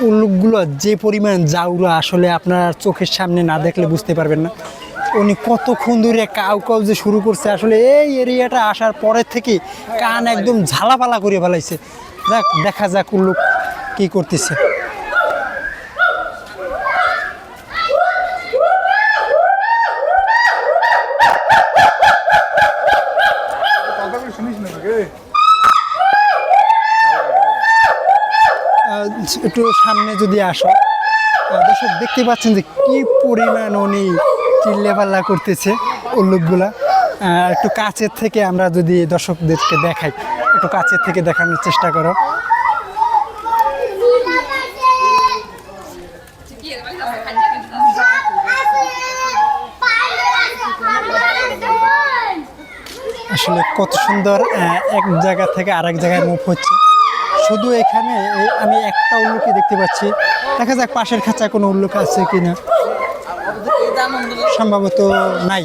উল্লুকগুলো যে পরিমাণ জাউরা আসলে আপনার চোখের সামনে না দেখলে বুঝতে পারবেন না। উনি কতক্ষণ ধরে কাউ কাউ যে শুরু করছে, আসলে এই এরিয়াটা আসার পরের থেকে কান একদম ঝালাপালা করে ফেলাইছে। যাক, দেখা যাক উল্লুক কী করতেছে। একটু সামনে যদি আসো দর্শক দেখতে পাচ্ছেন যে কি পরিমাণ উনি চিল্লাপাল্লা করতেছে উল্লুকগুলা একটু কাছের থেকে আমরা যদি দর্শকদেরকে দেখাই, একটু কাছের থেকে দেখানোর চেষ্টা করো। আসলে কত সুন্দর এক জায়গা থেকে আরেক জায়গায় মুভ হচ্ছে। শুধু এখানে আমি একটা উল্লুকি দেখতে পাচ্ছি। দেখা যাক পাশের খাঁচা কোনো উল্লুক আছে কিনা। সম্ভবত নাই।